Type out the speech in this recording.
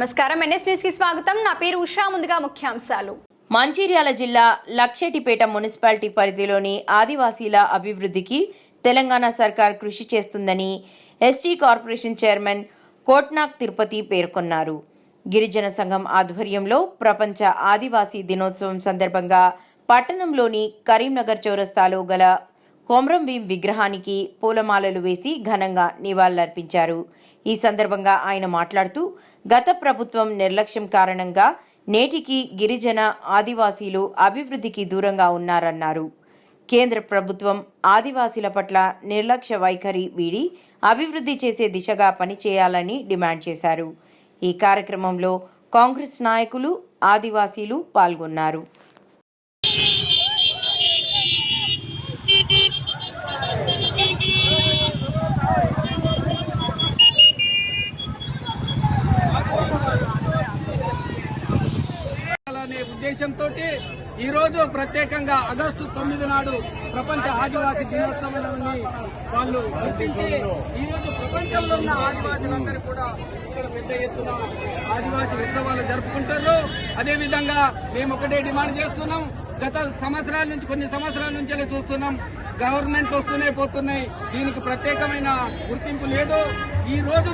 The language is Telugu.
నమస్కారం. ఎన్ఎస్ న్యూస్కి స్వాగతం. నా పేరు ఉషా. ముందుగా ముఖ్యాంశాలు. మంచిర్యాల జిల్లా లక్షెటిపేట మున్సిపాలిటీ పరిధిలోని ఆదివాసీల అభివృద్ధికి తెలంగాణ సర్కార్ కృషి చేస్తుందని ST corporation chairman Kotnak Tirupati పేర్కొన్నారు. గిరిజన సంఘం ఆధ్వర్యంలో ప్రపంచ ఆదివాసీ దినోత్సవం సందర్భంగా పట్టణంలోని కరీంనగర్ చౌరస్తాలో గల కొమ్రంభీం విగ్రహానికి పూలమాలలు వేసి ఘనంగా నివాళులర్పించారు. ఈ సందర్భంగా ఆయన మాట్లాడుతూ గత ప్రభుత్వం నిర్లక్ష్యం కారణంగా నేటికి గిరిజన ఆదివాసీలు అభివృద్ధికి దూరంగా ఉన్నారన్నారు. కేంద్ర ప్రభుత్వం ఆదివాసీల పట్ల నిర్లక్ష్య వైఖరి వీడి అభివృద్ధి చేసే దిశగా పనిచేయాలని డిమాండ్ చేశారు. ఈ కార్యక్రమంలో కాంగ్రెస్ నాయకులు ఆదివాసీలు పాల్గొన్నారు. ఉద్దేశంతో ఈరోజు ప్రత్యేకంగా ఆగస్టు తొమ్మిది నాడు ప్రపంచ ఆదివాసీ దినోత్సవాన్ని వాళ్ళు గుర్తించి ఈరోజు ప్రపంచంలో ఉన్న ఆదివాసులందరూ కూడా ఇక్కడ పెద్ద ఎత్తున ఆదివాసీ ఉత్సవాలు జరుపుకుంటారు. అదేవిధంగా మేము ఒకటే డిమాండ్ చేస్తున్నాం. గత సంవత్సరాల నుంచి కొన్ని సంవత్సరాల నుంచి చూస్తున్నాం. గవర్నమెంట్ వస్తూనే పోతున్నాయి. దీనికి ప్రత్యేకమైన గుర్తింపు లేదు. ఈ రోజు